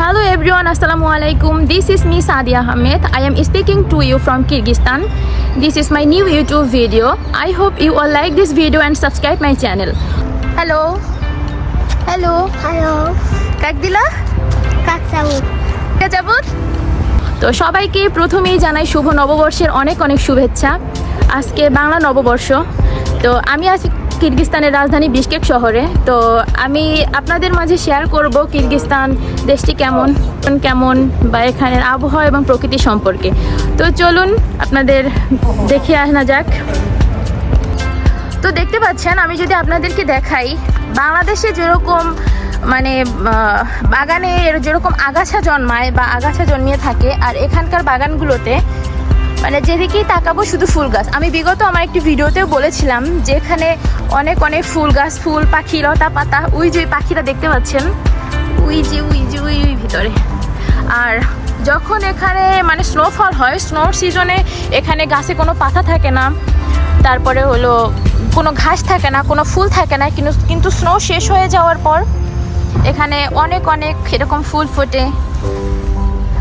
Hello everyone, Assalamu alaikum. This is me Sadia Ahmed. I am speaking to you from Kyrgyzstan. This is my new YouTube video. I hope you all like this video and subscribe my channel. Hello. Hello. Hello কাক দিলা কাকসাবু যাবত তো সবাইকে প্রথমেই জানাই শুভ নববর্ষের অনেক অনেক শুভেচ্ছা আজকে বাংলা নববর্ষ তো আমি আছি কিরগিস্তানের রাজধানী বিশকেক শহরে। তো আমি আপনাদের মাঝে শেয়ার করব কিরগিস্তান দেশটি কেমন কেমন, বা এখানের আবহাওয়া এবং প্রকৃতি সম্পর্কে। তো চলুন আপনাদের দেখে আসা যাক। তো দেখতে পাচ্ছেন, আমি যদি আপনাদেরকে দেখাই, বাংলাদেশে যেরকম মানে বাগানে যেরকম আগাছা জন্মায় বা আগাছা জন্মিয়ে থাকে, আর এখানকার বাগানগুলোতে মানে যেদিকেই তাকাবো শুধু ফুল গাছ। আমি বিগত আমার একটি ভিডিওতেও বলেছিলাম যে এখানে অনেক অনেক ফুল গাছ, ফুল পাখি, লতা পাতা, ওই যে পাখিরা দেখতে পাচ্ছেন? উই যে উই যে উই উই ভিতরে। আর যখন এখানে মানে স্নোফল হয় স্নোর সিজনে এখানে গাছে কোনো পাতা থাকে না। তারপরে হলো কোনো ঘাস থাকে না, কোনো ফুল থাকে না, কিন্তু কিন্তু স্নো শেষ হয়ে যাওয়ার পর এখানে অনেক অনেক এরকম ফুল ফোটে।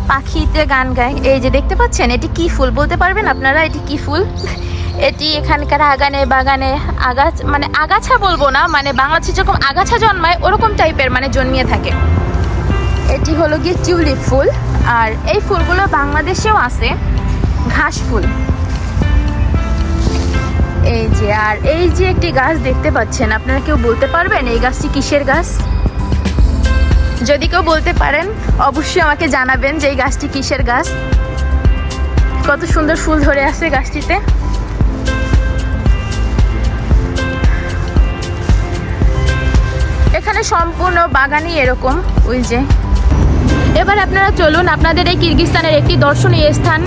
পাখিতে গান গায়। এই যে দেখতে পাচ্ছেন, এটি কি ফুল বলতে পারবেন আপনারা? এটি কি ফুল? এটি এখানকার আগানে বাগানে আগাছ মানে আগাছা বলব না মানে বাংলাদেশে যেরকম আগাছা জন্মায়, ওরকম টাইপের মানে জন্মিয়ে থাকে। এটি হলো গিয়ে টিউলিপ ফুল, আর এই ফুলগুলো বাংলাদেশেও আছে, ঘাস ফুল। এই যে, আর এই যে একটি গাছ দেখতে পাচ্ছেন, আপনারা কেউ বলতে পারবেন এই গাছটি কিসের গাছ? যদি কেউ বলতে পারেন, অবশ্যই আমাকে জানাবেন যে এই গাছটি কিসের গাছ। কত সুন্দর ফুল ধরে আছে গাছটিতে। এখানে সম্পূর্ণ বাগানই এরকম, ওই যে। এবার আপনারা চলুন আপনাদের এই কিরগিস্তানের একটি দর্শনীয় স্থান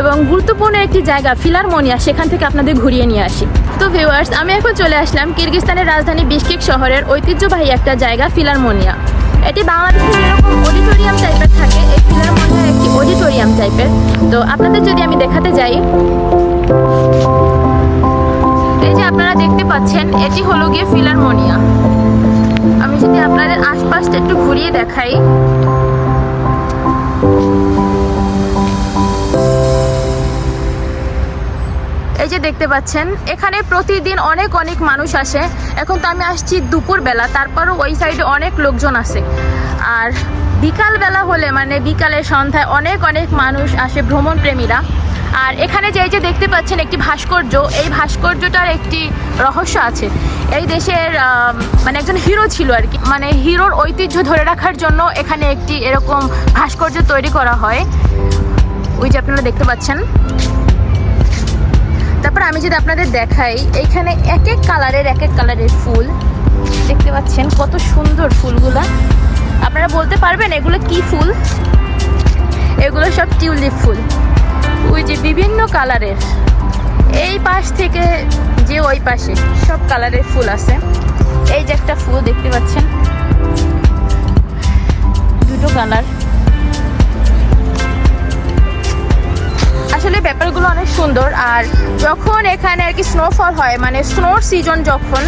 এবং গুরুত্বপূর্ণ একটি জায়গা, ফিলারমোনিয়া, সেখান থেকে আপনাদের ঘুরিয়ে নিয়ে আসি। তো ভিউয়ার্স আমি এখন চলে আসলাম কিরগিস্তানের রাজধানী বিশকেক শহরের ঐতিহ্যবাহী একটা জায়গা, ফিলারমোনিয়া। এটি বাংলাদেশের যেরকম অডিটোরিয়াম টাইপের থাকে, এই ফিলার মধ্যে একটি অডিটোরিয়াম টাইপের তো আপনাদের যদি আমি দেখাতে যাই, এই যে আপনারা দেখতে পাচ্ছেন, এটি হলো গিয়ে ফিলারমোনিয়া। আমি যদি আপনাদের আশপাশটা একটু ঘুরিয়ে দেখাই। যে দেখতে পাচ্ছেন, এখানে প্রতিদিন অনেক অনেক মানুষ আসে। এখন তো আমি আসছি দুপুরবেলা, তারপরও ওই সাইডে অনেক লোকজন আসে। আর বিকালবেলা হলে মানে বিকালে সন্ধ্যায় অনেক অনেক মানুষ আসে ভ্রমণ প্রেমীরা আর এখানে যে যে দেখতে পাচ্ছেন একটি ভাস্কর্য, এই ভাস্কর্যটার একটি রহস্য আছে। এই দেশের মানে একজন হিরো ছিল আর কি। মানে হিরোর ঐতিহ্য ধরে রাখার জন্য এখানে একটি এরকম ভাস্কর্য তৈরি করা হয়। ওই যে আপনারা দেখতে পাচ্ছেন। তারপর আমি যদি আপনাদের দেখাই, এইখানে এক এক কালারের এক এক কালারের ফুল। দেখতে পাচ্ছেন কত সুন্দর ফুলগুলা। আপনারা বলতে পারবেন এগুলো কি ফুল? এগুলো সব টিউলিপ ফুল। ওই যে বিভিন্ন কালারের। এই পাশ থেকে যে ওই পাশে সব কালারের ফুল আছে। এই যে একটা ফুল দেখতে পাচ্ছেন। দুটো কালার। ব্যাপারগুলো অনেক সুন্দর। আর যখন এখানে আর কি স্নোফল হয় মানে স্নোর সিজন যখন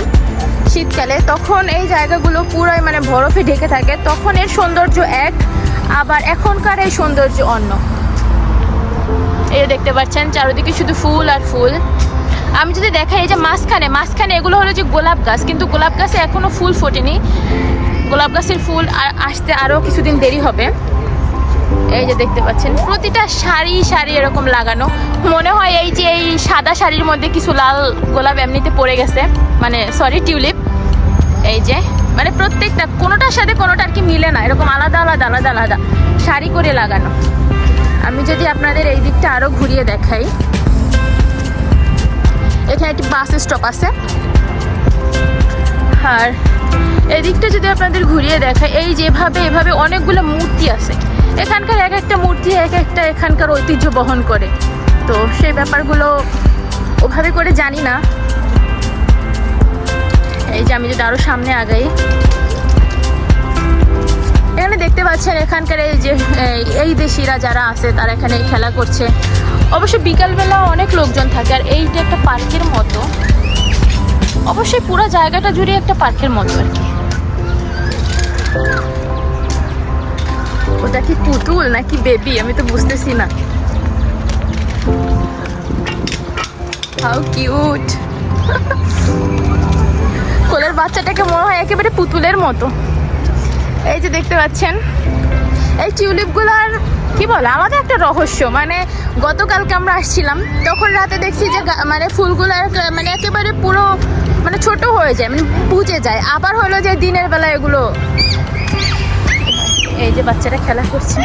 শীতকালে, তখন এই জায়গাগুলো পুরোই মানে বরফে ঢেকে থাকে। তখন এর সৌন্দর্য এক, আবার এখনকার এই সৌন্দর্য অন্য। এই দেখতে পাচ্ছেন, চারিদিকে শুধু ফুল আর ফুল। আমি যদি দেখাই, এই যে মাঝখানে মাঝখানে এগুলো হলো যে গোলাপ গাছ, কিন্তু গোলাপ গাছে এখনও ফুল ফোটেনি। গোলাপ গাছের ফুল আসতে আরও কিছুদিন দেরি হবে। এই যে দেখতে পাচ্ছেন, প্রতিটা শাড়ি শাড়ি এরকম লাগানো। মনে হয় এই যে এই সাদা শাড়ির মধ্যে কিছু লাল গোলাপ এমনিতে পড়ে গেছে মানে সরি টিউলিপ এই যে মানে প্রত্যেকটা, কোনোটার সাথে কোনোটা আর কি মিলে না, এরকম আলাদা আলাদা আলাদা আলাদা। শাড়ি করে লাগানো। আমি যদি আপনাদের এই দিকটা আরও ঘুরিয়ে দেখাই। এখানে একটি বাস স্টপ আছে। আর এদিকটা যদি আপনাদের ঘুরিয়ে দেখাই, এই যেভাবে, এভাবে অনেকগুলো মূর্তি আছে। এখানকার এক একটা মূর্তি, এক একটা এখানকার ঐতিহ্য বহন করে। তো সেই ব্যাপারগুলো ওভাবে করে জানি না। এই যে আমি যদি আরও সামনে আগাই। এখানে দেখতে পাচ্ছেন এখানকার এই যে, এই- এই দেশিরা যারা আছে, তারা এখানে খেলা করছে। অবশ্য বিকালবেলা অনেক লোকজন থাকে, আর এইটা একটা পার্কের মতো। অবশ্যই পুরো জায়গাটা জুড়ে একটা পার্কের মতো আর কি। ওটা কি পুতুল নাকি বেবি? আমি তো বুঝতেছি না। হাউ কিউট কোলের বাচ্চাটাকে মনে হয় একেবারে পুতুলের মতো। এই যে দেখতে পাচ্ছেন, এই টিউলিপগুলোর কি বলে আমাদের একটা রহস্য। মানে গতকালকে আমরা আসছিলাম, তখন রাতে দেখছি যে মানে ফুলগুলো মানে একেবারে পুরো মানে ছোট হয়ে যায় মানে বুঝে যায়। আবার হলো যে দিনের বেলা এগুলো এই যে বাচ্চারা খেলা করছে।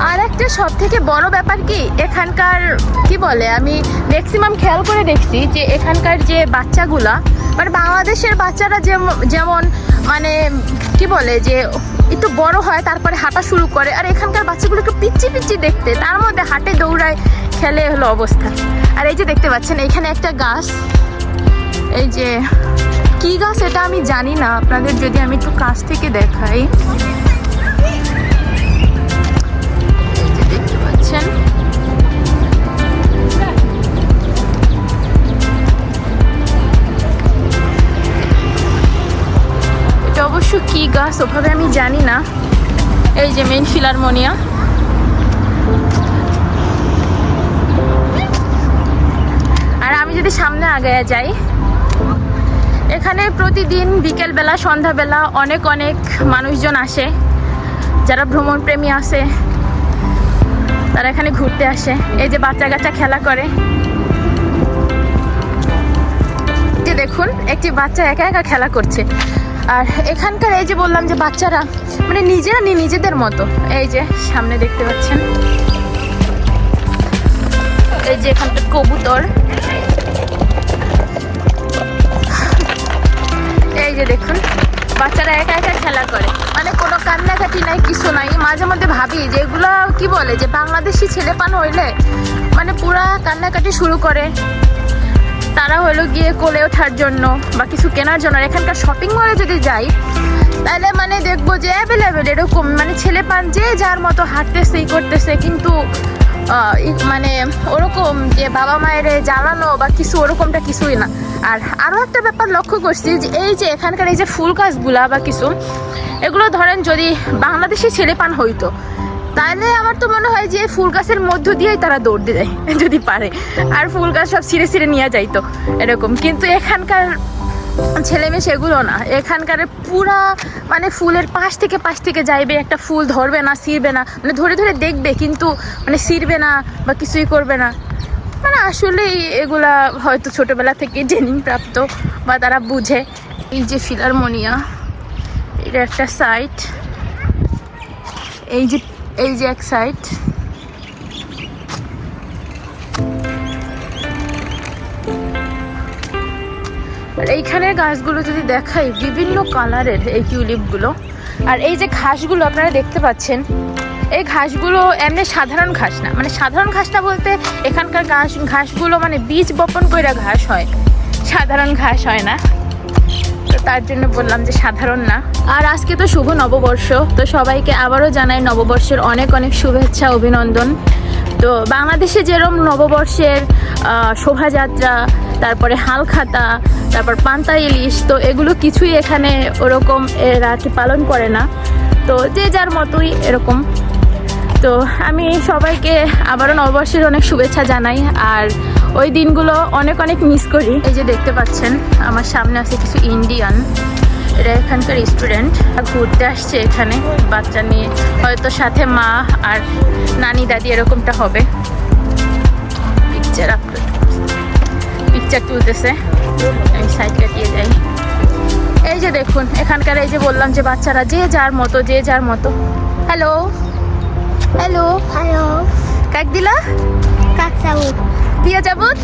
আর একটা সব থেকে বড় ব্যাপার কি, এখানকার, কি বলে, আমি ম্যাক্সিমাম খেয়াল করে দেখছি যে এখানকার যে বাচ্চাগুলা মানে বাংলাদেশের বাচ্চারা যেম- যেমন মানে কি বলে যে একটু বড় হয়, তারপরে হাঁটা শুরু করে, আর এখানকার বাচ্চাগুলো একটু পিচ্ছি পিচ্ছি দেখতে, তার মধ্যে হাঁটে, দৌড়ায় খেলে হলো অবস্থা। আর এই যে দেখতে পাচ্ছেন এখানে একটা গাছ। এই যে, কি গাছ এটা আমি জানি না। আপনাদের যদি আমি একটু কাছ থেকে দেখাই। দেখতে পাচ্ছেন। এটা অবশ্য কি গাছ, ওভাবে আমি জানি না। এই যে মেন ফিলারমোনিয়া আগায়া যাই। এখানে প্রতিদিন বিকেলবেলা, সন্ধ্যাবেলা অনেক অনেক মানুষজন আসে। যারা ভ্রমণ প্রেমী আসে তারা এখানে ঘুরতে আসে। এই যে বাচ্চা কাচ্চা খেলা করে। দেখুন, একটি বাচ্চা একা একা খেলা করছে। আর এখানকার এই যে বললাম যে বাচ্চারা মানে নিজেরা নিজেদের মতো। এই যে সামনে দেখতে পাচ্ছেন। এই যে এখানকার কবুতর। যে দেখুন, বাচ্চারা একা একা খেলা করে। মানে কোনো কান্নাকাটি নাই, কিছু নাই। মাঝে মধ্যে ভাবি যে এগুলো কি বলে, যে বাংলাদেশি ছেলেপান হইলে মানে পুরা কান্নাকাটি শুরু করে। তারা হলো গিয়ে কোলে ওঠার জন্য বা কিছু কেনার জন্য। এখানকার শপিং মলে যদি যাই, তাহলে মানে দেখব যে অ্যাভেলেবেল এরকম। মানে ছেলে পান যে যার মতো হাঁটতেছে করতেছে, কিন্তু মানে ওরকম যে বাবা মায়ের জ্বালানো বা কিছু, ওরকমটা কিছুই না। আর আরও একটা ব্যাপার লক্ষ্য করছি যে এই যে এখানকার এই যে ফুল গাছগুলা বা কিছু, এগুলো ধরেন যদি বাংলাদেশে ছেলে পান হইতো তাহলে আমার তো মনে হয় যে ফুল গাছের মধ্য দিয়েই তারা দৌড় দিয়ে যায় যদি পারে। আর ফুল গাছ সব ছিঁড়ে ছিঁড়ে নিয়ে যাইতো, এরকম। কিন্তু এখানকার ছেলে মেয়ে সেগুলো না। এখানকার পুরা মানে ফুলের পাশ থেকে পাশ থেকে যাইবে, একটা ফুল ধরবে না, ছিঁড়বে না। মানে ধরে ধরে দেখবে, কিন্তু মানে ছিঁড়বে না বা কিছুই করবে না। মানে আসলেই এগুলা হয়তো ছোটবেলা থেকে ট্রেনিং প্রাপ্ত বা তারা বুঝে। এই যে ফিলারমোনিয়া, এটা একটা সাইট এই যে এই যে এক সাইড আর এইখানের গাছগুলো যদি দেখাই, বিভিন্ন কালারের এই টিউলিপগুলো। আর এই যে ঘাসগুলো আপনারা দেখতে পাচ্ছেন, এই ঘাসগুলো এমনি সাধারণ ঘাস না। মানে সাধারণ ঘাসটা বলতে এখানকার ঘাস ঘাসগুলো মানে বীজ বপন করে ঘাস হয়। সাধারণ ঘাস হয় না। তো তার জন্য বললাম যে সাধারণ না। আর আজকে তো শুভ নববর্ষ, তো সবাইকে আবারও জানাই নববর্ষের অনেক অনেক শুভেচ্ছা, অভিনন্দন। তো বাংলাদেশে যেরকম নববর্ষের শোভাযাত্রা, তারপরে হালখাতা তারপর পান্তা ইলিশ, তো এগুলো কিছুই এখানে ওরকম এরা কি পালন করে না। তো যে যার মতোই এরকম। তো আমি সবাইকে আবারও নববর্ষের অনেক শুভেচ্ছা জানাই। আর ওই দিনগুলো অনেক অনেক মিস করি। এই যে দেখতে পাচ্ছেন, আমার সামনে আছে কিছু ইন্ডিয়ান এরা এখানকার স্টুডেন্ট ঘুরতে আসছে এখানে, বাচ্চা নিয়ে। হয়তো সাথে মা আর নানি, দাদি এরকমটা হবে। পিকচার আপলোড পিকচার তুলতেছে। আমি সাইড কাটিয়ে যাই এই যে দেখুন এখানকার এই যে বললাম যে বাচ্চারা যে যার মতো যে যার মতো। হ্যালো হ্যালো Hallo, কাক দিলা? Kakao. দিয়া যাবত?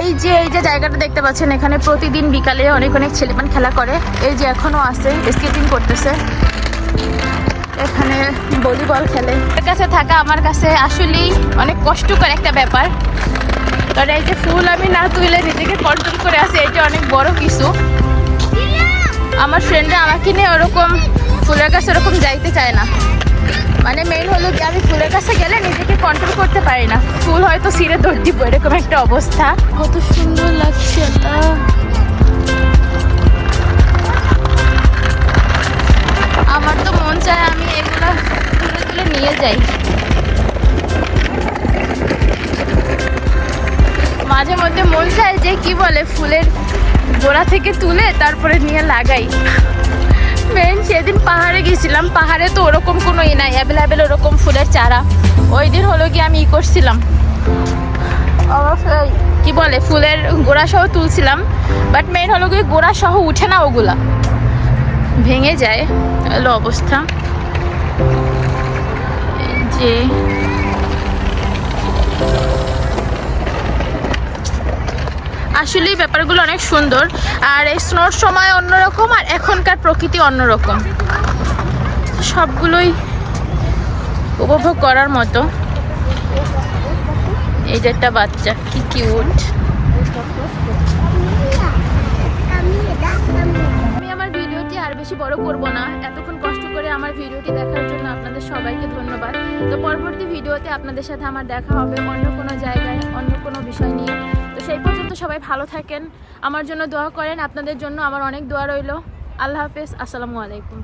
এই যে এই যে জায়গাটা দেখতে পাচ্ছেন এখানে প্রতিদিন বিকালে অনেক অনেক ছেলেমান খেলা করে। এই যে এখনও আছে স্কেটিং করতেছে। এখানে ভলিবল খেলে। এর কাছে থাকা আমার কাছে আসলেই অনেক কষ্টকর একটা ব্যাপার। কারণ এই যে ফুল আমি না তুলে নিজেকে কন্ট্রোল করে আছে এটা অনেক বড় কিছু। আমার ফ্রেন্ডরা আমাকে নিয়ে ওরকম ফুলের কাছে ওরকম যাইতে চায় না। মানে মেইন হলো কি আমি ফুলের কাছে গেলে নিজেকে কন্ট্রোল করতে পারি না। ফুল হয়তো সিরে দৌড় দিব এরকম একটা অবস্থা। কত সুন্দর লাগছে। আমার তো মন চায় আমি এগুলো তুলে তুলে নিয়ে যাই। মাঝে মধ্যে মন চায় যে কি বলে, ফুলের গোড়া থেকে তুলে তারপরে নিয়ে লাগাই। মেন সেদিন পাহাড়ে গেছিলাম, পাহাড়ে তো ওরকম কোনো ই নাই অ্যাভেলেবেল ওরকম ফুলের চারা। ওই দিন হলো কি আমি ই করছিলাম। কি বলে, ফুলের গোড়া সহ তুলছিলাম বাট মেন হলো কি গোড়া সহ উঠে না ওগুলা। ভেঙে যায়। এলো অবস্থা? যে আসলে ব্যাপারগুলো অনেক সুন্দর। আর এই স্নোর সময় অন্যরকম আর এখনকার প্রকৃতি অন্যরকম। সবগুলোই উপভোগ করার মতো। এই যে একটা বাচ্চা, কি কিউট এতক্ষণ কষ্ট করে আমার ভিডিওটি দেখার জন্য আপনাদের সবাইকে ধন্যবাদ। তো পরবর্তী ভিডিওতে আপনাদের সাথে আমার দেখা হবে অন্য কোনো জায়গায়, অন্য কোনো বিষয় নিয়ে। তো সেই পর্যন্ত সবাই ভালো থাকেন। আমার জন্য দোয়া করেন। আপনাদের জন্য আমার অনেক দোয়া রইল। আল্লাহ হাফেজ। আসসালামু আলাইকুম।